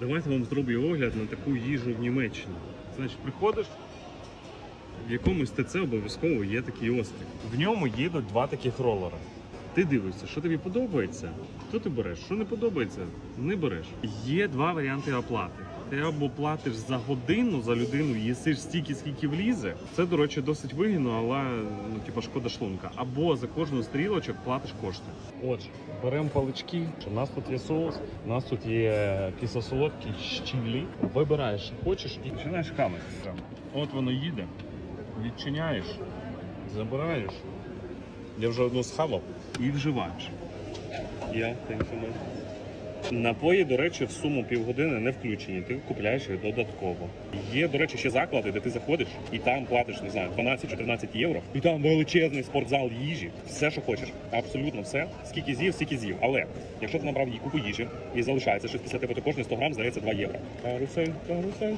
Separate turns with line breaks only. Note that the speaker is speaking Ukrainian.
Давайте вам зроблю огляд на таку їжу в Німеччині. Значить, приходиш, в якомусь ТЦ обов'язково є такий острів. В ньому їдуть два таких ролери. Ти дивишся, що тобі подобається, то ти береш. Що не подобається, не береш. Є два варіанти оплати. Ти або платиш за годину за людину, їсиш стільки, скільки влізе. Це, до речі, досить вигідно, але ну, типа шкода шлунка. Або за кожну стрілочок платиш кошти. Отже, беремо палички. У нас тут є соус, у нас тут є кисло-солодкий щілі. Вибираєш, що хочеш, і починаєш камити. От воно їде, відчиняєш, забираєш. Я вже одну схавав і вживаєш. Я thank you, man. Напої, до речі, в суму півгодини не включені. Ти купляєш їх додатково. Є, до речі, ще заклади, де ти заходиш і там платиш, не знаю, 12-14 євро. І там величезний спортзал їжі. Все, що хочеш. Абсолютно все. Скільки з'їв, скільки з'їв. Але якщо ти набрав їй купу їжі і залишається щось після тебе, то кожний 100 грам здається 2 євро. Карусель, карусель.